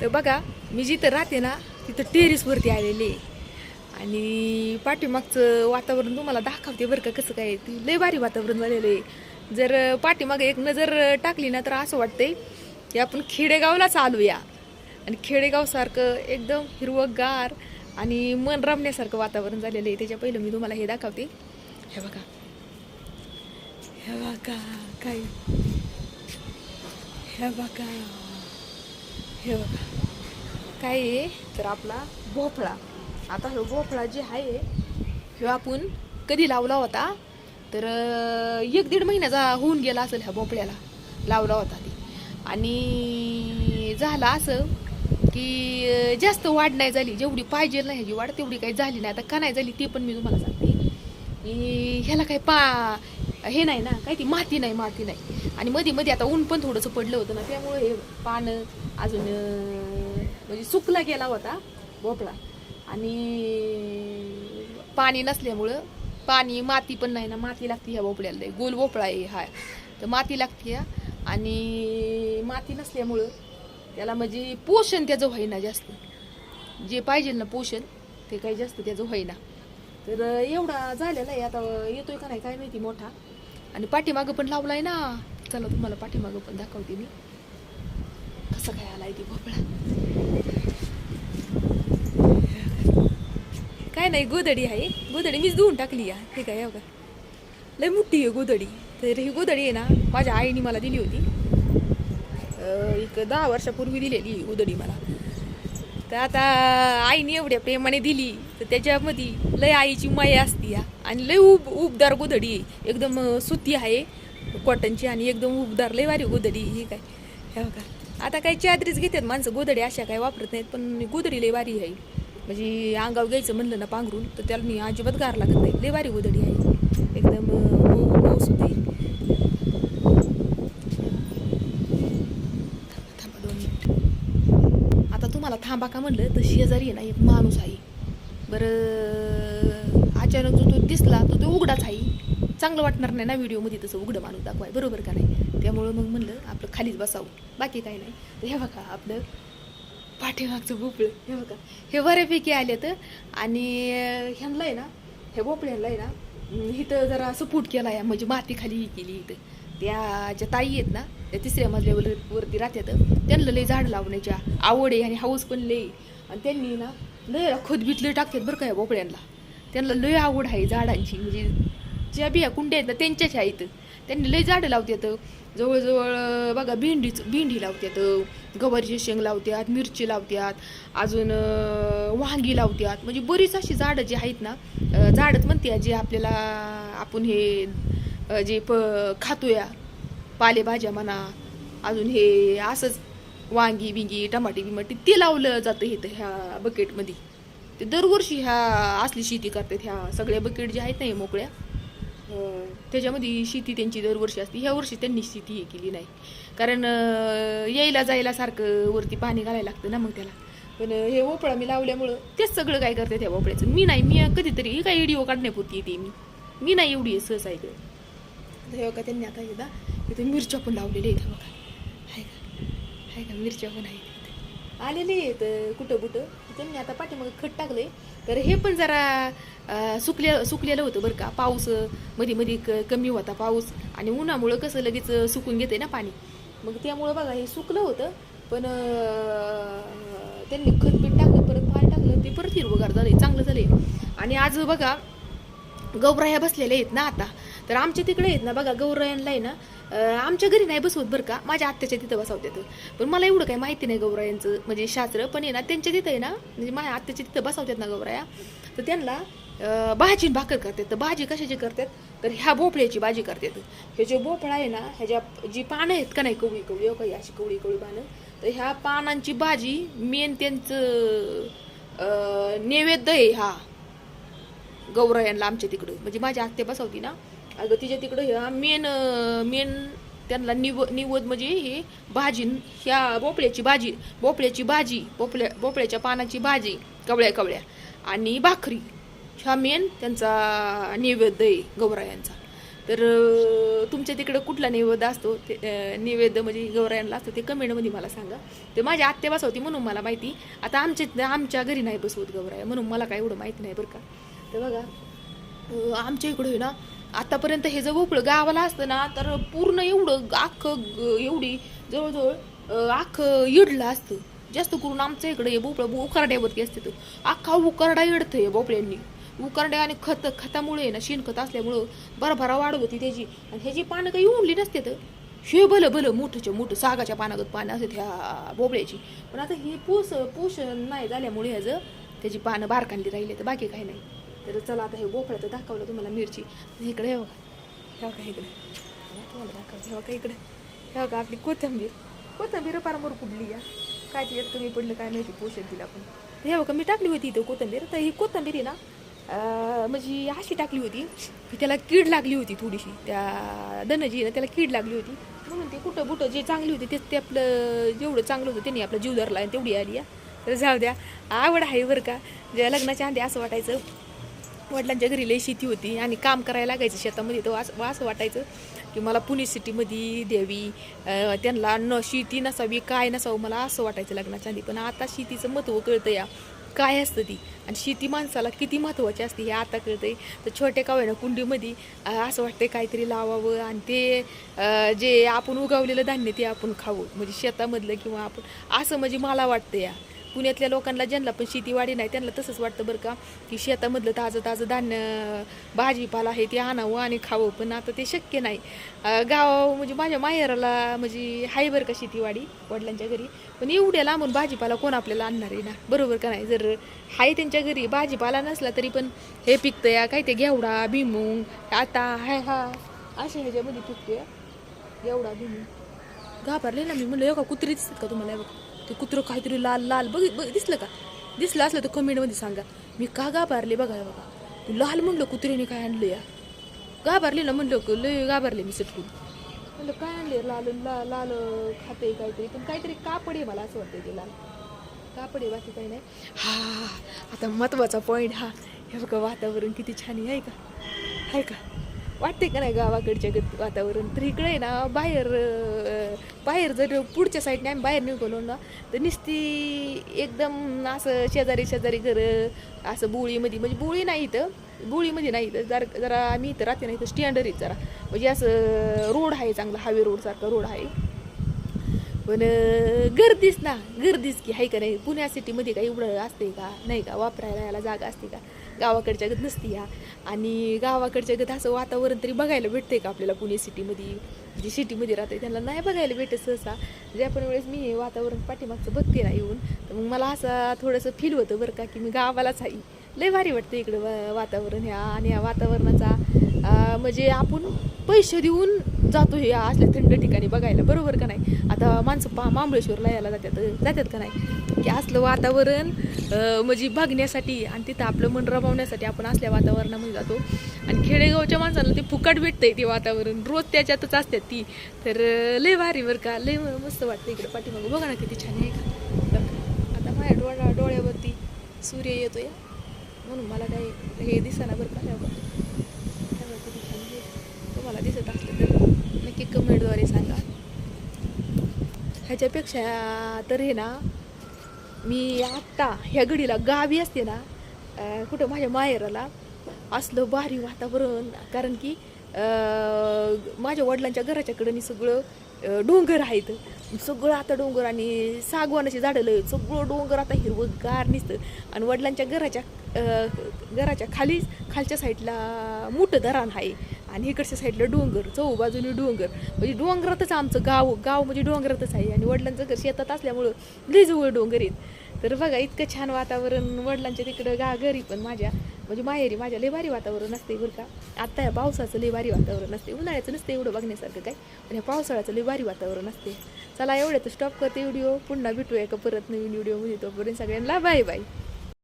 तर बघा मी जिथं राहते ना तिथं टेरिसवरती आलेली आहे. आणि पाठीमागचं वातावरण तुम्हाला दाखवते बरं का कसं काय ती ते लय भारी वातावरण झालेलं आहे. जर पाठीमागे एक नजर टाकली ना तर असं वाटतंय की आपण खेडेगावलाच आलूया. आणि खेडेगावसारखं एकदम हिरवंगार आणि मन रमण्यासारखं वातावरण झालेलं आहे. त्याच्या पहिलं मी तुम्हाला हे दाखवते. हे बघा. हे बघा काय? हे बघा. हे बघा. काय आहे? तर आपला भोपळा. आता हा भोपळा जे आहे हे आपण कधी लावला होता? तर अं, एक दीड महिन्याचा होऊन गेला असेल ह्या भोपळ्याला. लावला होता ते. आणि झालं असं की अं, जास्त वाढ नाही झाली. जेवढी पाहिजे ना ह्याची वाढ तेवढी काही झाली नाही. आता का नाही झाली ते पण मी तुम्हाला सांगते. की ह्याला काही पा हे नाही ना काही ती माती नाही माती नाही. आणि मध्ये मध्ये आता ऊन पण थोडंसं पडलं होतं ना त्यामुळे हे पानं अजून म्हणजे सुकला गेला होता भोपळा. आणि पाणी नसल्यामुळं पाणी माती पण नाही ना माती लागते ह्या भोपळ्याला गोल भोपळा आहे हा. तर माती लागते ह्या आणि माती नसल्यामुळं त्याला म्हणजे पोषण त्याचं व्हायना जास्त. जे पाहिजे ना पोषण ते काही जास्त त्याचं व्हायना. तर एवढा झालेला आहे. आता येतोय का नाही काय माहिती मोठा. आणि पाठीमागं पण लावलाय ना. चला तुम्हाला पाठीमागं पण दाखवते मी. कसं काय आलाय ती भोपळा? काय नाही गोदडी आहे. गोदडी मीच धुवून टाकली या. ठीक आहे का लय मोठी आहे गोदडी तर ही गोदडी आहे ना माझ्या आईने मला दिली होती. एक दहा वर्षापूर्वी दिलेली ही गोदडी मला. तर आता आईने एवढ्या प्रेमाने दिली तर त्याच्यामध्ये लय आईची माया असती या. आणि लय उब उबदार गोधडी आहे. एकदम सुती आहे कॉटनची आणि एकदम उबदार लय भारी गोधडी ही काय? हे बघा. आता काही चादरीच घेतात माणसं गोधडी अशा काही वापरत नाहीत पण गोधडी लय भारी आहे. म्हणजे अंगावर घ्यायचं म्हणलं ना पांघरून तर त्याला मी अजिबात गार लागत नाही. लय भारी गोधडी आहे. एकदम अं, मऊ मऊसूत थांबा दोन मिनिट. आता तुम्हाला थांबा का म्हणलं तर शेजारी आहे ना एक माणूस आहे. बरं अचानक जो तो दिसला तर तो उघडाच आहे. चांगलं वाटणार नाही ना व्हिडिओमध्ये तसं उघडं माणूस दाखवाय बरोबर का नाही? त्यामुळं मग म्हणलं आपलं खालीच बसावं बाकी काही नाही. तर हे बघा आपलं पाठीमागचं भोपळं हे बघा. हे बऱ्यापैकी आले तर आणि ह्यांना आहे ना हे भोपळ्यांना आहे ना इथं जरा सपोर्ट केला आहे म्हणजे माती खाली ही केली इथं. त्या ज्या ताई आहेत ना त्या तिसऱ्या मजल्यावर वरती राहतात त्यांना लई झाड लावण्याच्या आवड आहे आणि हाऊस पण लई आणि त्यांनी ना लय खोदबीत लय टाकतात बरं का या भोपळ्यांना. त्यांना लय आवड आहे झाडांची म्हणजे ज्या बिया कुंड्या आहेत ना त्यांच्याच आहेत. त्यांनी लय झाडं लावतात जवळजवळ बघा भेंडीच भेंडी लावतात गवारीचे शेंग लावतात मिरची लावतात अजून वांगी लावतात म्हणजे बरीच अशी झाडं जी आहेत ना झाडंच झाडच म्हणते जे आपल्याला आपण हे जे प खातोया पालेभाज्या म्हणा अजून हे असंच वांगी बिंगी टमाटे बिमाटे ते लावलं जातं इथं ह्या बकेटमध्ये ते दरवर्षी ह्या असली शेती करतात ह्या सगळ्या बकेट ज्या आहेत ना हे मोकळ्या. हो. त्याच्यामध्ये शेती त्यांची दरवर्षी असते. ह्या वर्षी त्यांनी शेती हे केली नाही. कारण यायला जायला सारखं वरती पाणी घालायला लागतं ना मग त्याला. पण हे भोपळा मी लावल्यामुळं तेच सगळं काय करते त्या भोपळ्याचं मी नाही मी कधीतरी काय व्हिडिओ काढण्यापुरती येते मी. मी नाही एवढी सहज आहे आता हे त्यांनी आता एकदा इथे मिरच्या पण लावलेल्या आहेत बघा. आहे का? आहे का? मिरच्या पण आहेत. आलेले आहेत कुठं कुठं त्यांनी आता पाठीमागे खत टाकलंय. तर हे पण जरा सुकले सुकलेलं होतं बरं का. पाऊसमध्ये मध्ये क- कमी होता पाऊस. आणि उन्हामुळं कसं लगेच सुकून घेते ना पाणी. मग त्यामुळं बघा हे सुकलं होतं. पण त्यांनी खत पीठ टाकलं परत पाणी टाकलं. ते परत हिरवगार झालंय चांगलं झालंय. आणि आज बघा गौराया बसलेल्या आहेत ना आता. तर आमच्या तिकडे आहेत ना बघा गौरायनला आहे ना आमच्या घरी नाही बसवत बरं का. माझ्या आत्याच्या तिथं बसवतात पण मला एवढं काही माहिती नाही गौरायांचं म्हणजे शास्त्र. पण आहे ना त्यांच्या तिथं आहे ना म्हणजे माझ्या आत्याच्या तिथं बसवतात ना गौराया. तर त्यांना भाजी भाकर करतात. तर भाजी कशाची करतात? तर ह्या भोपळ्याची भाजी करतात. हे जे भोपळा आहे ना ह्याच्या जी पानं आहेत का नाही कवळी कवळी हो काही अशी कवळी कवळी पानं तर ह्या पानांची भाजी मेन त्यांचं नैवेद्य आहे हा. गौरायांना आमच्या तिकडं. म्हणजे माझी आत्या बसवती ना अगं तिच्या तिकडं ह्या मेन मेन त्यांना निव निवद म्हणजे ही भाजी ह्या भोपळ्याची भाजी भोपळ्याची भाजी भोपळ्या भोपळ्याच्या पानाची भाजी कवळ्या कवळ्या आणि भाकरी. ह्या मेन त्यांचा नैवेद्य आहे गौरायांचा तर तुमच्या तिकडं कुठला नैवेद्य असतो? ते नैवेद्य म्हणजे गौरायांना असतो ते कमेंटमध्ये मला सांगा. ते माझ्या आत्या बसवती म्हणून मला माहिती. आता आमच्या आमच्या घरी नाही बसवत गौराया म्हणून मला काय एवढं माहिती नाही बरं का. तर बघा आमच्या इकडं आहे ना आतापर्यंत हे जर भोपळं गावाला असतं ना तर पूर्ण एवढं अख्खं ग- एवढी जवळजवळ आखं अख्खं इडलं असतं. जास्त करून आमच्या इकडे हे भोपळं उकरड्यावरती असते तो. अख्खा उकरडा इडतं हे भोपळ्यांनी. उकरड्या आणि खत खतामुळे आहे ना शेणखत असल्यामुळं भरभरा वाढ होती त्याची. आणि ह्याची पानं काही उडली नसते तर. हे भलं भलं मोठंच्या मोठं सागाच्या पानागत पानं असत ह्या भोपळ्याची. पण आता हे पोस पोषण नाही झाल्यामुळे ह्याचं त्याची पानं बारकांली राहिली तर बाकी काही नाही. तर चला आता हे भोपळ्याचं दाखवलं तुम्हाला मिरची. इकडे हे बघा. हे बघा इकडे. तुम्हाला दाखवते. हे बघा इकडे. हे बघा आपली कोथिंबीर. कोथिंबीर पार कुठली कुडली या? काय त्याच्यात कमी पडलं काय माहिती पोषण दिलं आपण हे बघा मी टाकली होती इथं कोथिंबीर. तर ही कोथिंबीर आहे ना म्हणजे अशी टाकली होती की त्याला कीड लागली होती थोडीशी. त्या धनजी ना त्याला कीड लागली होती. म्हणून ते कुठं बुटं जे चांगली होती तेच ते आपलं जेवढं चांगलं होतं त्यांनी आपला जीव धरला आणि तेवढी आली या तर जाऊ द्या. आवड आहे बरं का? ज्या लग्नाच्या आधी असं वाटायचं वडिलांच्या घरी लई शेती होती आणि काम करायला लागायचं शेतामध्ये. तर वास असं वाटायचं की मला पुणे सिटीमध्ये द्यावी. त्यांना न शेती नसावी काय नसावं मला असं वाटायचं लग्नाच्या आधी. पण आता शेतीचं महत्त्व कळतं या. काय असतं ती? आणि शेती माणसाला किती महत्त्वाची असते हे आता कळतंय. तर छोट्या काव्यानं कुंडीमध्ये असं वाटतंय काहीतरी लावावं आणि ते जे आपण उगवलेलं धान्य ते आपण खावं. म्हणजे शेतामधलं किंवा आपण असं म्हणजे मला वाटतं या. पुण्यातल्या लोकांना ज्यांना पण शेतीवाडी नाही त्यांना तसंच वाटतं बरं का की शेतामधलं ताजं ताजं धान्य भाजीपाला आहे ते आणावं आणि खावं. पण आता ते शक्य नाही. गाव म्हणजे माझ्या माहेराला म्हणजे हाय बरं का शेतीवाडी वडिलांच्या घरी. पण एवढ्या लांबून भाजीपाला कोण आपल्याला आणणार आहे ना? बरोबर का नाही? जर हाय त्यांच्या घरी भाजीपाला नसला तरी पण हे पिकतं या काय ते घेवडा भिमुंग आता हाय हा अशा ह्याच्यामध्ये पिकतोय. घेवडा भिमुंग घाबरले ना मी म्हणलं एका का कुत्री दिसतात का तुम्हाला? बघ ते कुत्रं काहीतरी लाल लाल बघ बघ दिसलं का? दिसलं असलं तर कमेंटमध्ये सांगा. मी का घाबरले बघा बघा. तू लाल म्हणलं कुत्र्याने काय आणलं या? घाबरले ना म्हणलं लय घाबरले मी सटकून. म्हणलं काय आणले? लाल लाल लाल खाते काहीतरी. पण काहीतरी कापड आहे मला असं वाटतं ते लाल. कापड आहे बाकी काही नाही. हा आता महत्त्वाचा पॉईंट हा. हे बघा वातावरण किती छान आहे का? आहे का? वाटते का नाही गावाकडच्या ग वातावरण? तर इकडे आहे ना बाहेर बाहेर जर पुढच्या साईडने आम्ही बाहेर निघलो ना तर नुसती एकदम असं शेजारी शेजारी घरं असं बोळीमध्ये म्हणजे बोळी नाही इथं बोळीमध्ये नाही इथं. जर जरा आम्ही इथं राहते नाही इथं स्टँडर आहेत जरा. म्हणजे असं रोड आहे चांगला हायवे रोडसारखा रोड आहे. पण गर्दीच ना. गर्दीच की आहे का नाही? पुण्या सिटीमध्ये काही एवढं असते का? नाही का? वापरायला याला जागा असते का? गावाकडच्या गत नसती या. आणि गावाकडच्या गत असं वातावरण तरी बघायला भेटतंय का आपल्याला पुणे सिटीमध्ये? जी सिटीमध्ये राहते त्यांना नाही बघायला भेटत सहसा. ज्या पण वेळेस मी हे वातावरण पाठीमागचं बघते ना येऊन तर मग मला असं थोडंसं फील होतं बरं का की मी गावालाच आहे. लय भारी वाटतं इकडं वा- वातावरण ह्या. आणि या वातावरणाचा म्हणजे आपण पैसे देऊन जातो हे असल्या थंड ठिकाणी बघायला. बरोबर का नाही? आता माणसं पहा महाबळेश्वरला यायला जातात. जातात का नाही? की असलं वातावरण म्हणजे बघण्यासाठी आणि तिथं आपलं मन रमवण्यासाठी आपण असल्या वातावरणामध्ये जातो. आणि खेडेगावच्या माणसाला ते फुकट भेटतंय ते वातावरण. रोज त्याच्यातच असतात ती. तर लय भारी बरं का. लय मस्त वाटतं इकडे पाठीमागं. बघा ना किती छान आहे का? आता माझ्या डोळा डोळ्यावरती सूर्य येतोय. म्हणून मला काही हे दिसायला बरं का? हे तुम्हाला दिसत असलं तर ह्याच्यापेक्षा तर हे ना मी आत्ता ह्या घडीला गावी असते ना कुठं माझ्या माहेराला असलं भारी वातावरण. कारण की माझ्या वडिलांच्या घराच्याकडं मी सगळं डोंगर आहेत. सगळं आता डोंगर आणि सागवानाची झाडं लय सगळं डोंगर आता हिरवंगार निसतं. आणि वडिलांच्या घराच्या घराच्या खाली खालच्या साईडला मोठं धरण आहे. आणि इकडच्या साईडला डोंगर चौबाजूने डोंगर. म्हणजे डोंगरातच आमचं गाव गाव म्हणजे डोंगरातच आहे आणि वडिलांचं घर शेतात असल्यामुळं लय जवळ डोंगर आहेत. तर बघा इतकं छान वातावरण वडिलांच्या तिकडं गा घरी पण माझ्या म्हणजे माहेरी माझ्या लय भारी वातावरण असते बरं का. आत्ता या पावसाचं लय भारी वातावरण असते. उन्हाळ्याचं नसते एवढं बघण्यासारखं काय पण ह्या पावसाळ्याचं लय भारी वातावरण असते. चला एवढ्या तर स्टॉप करते व्हिडिओ पुन्हा भेटूया का परत नवीन व्हिडिओमध्ये तोपर्यंत सगळ्यांना बाय बाय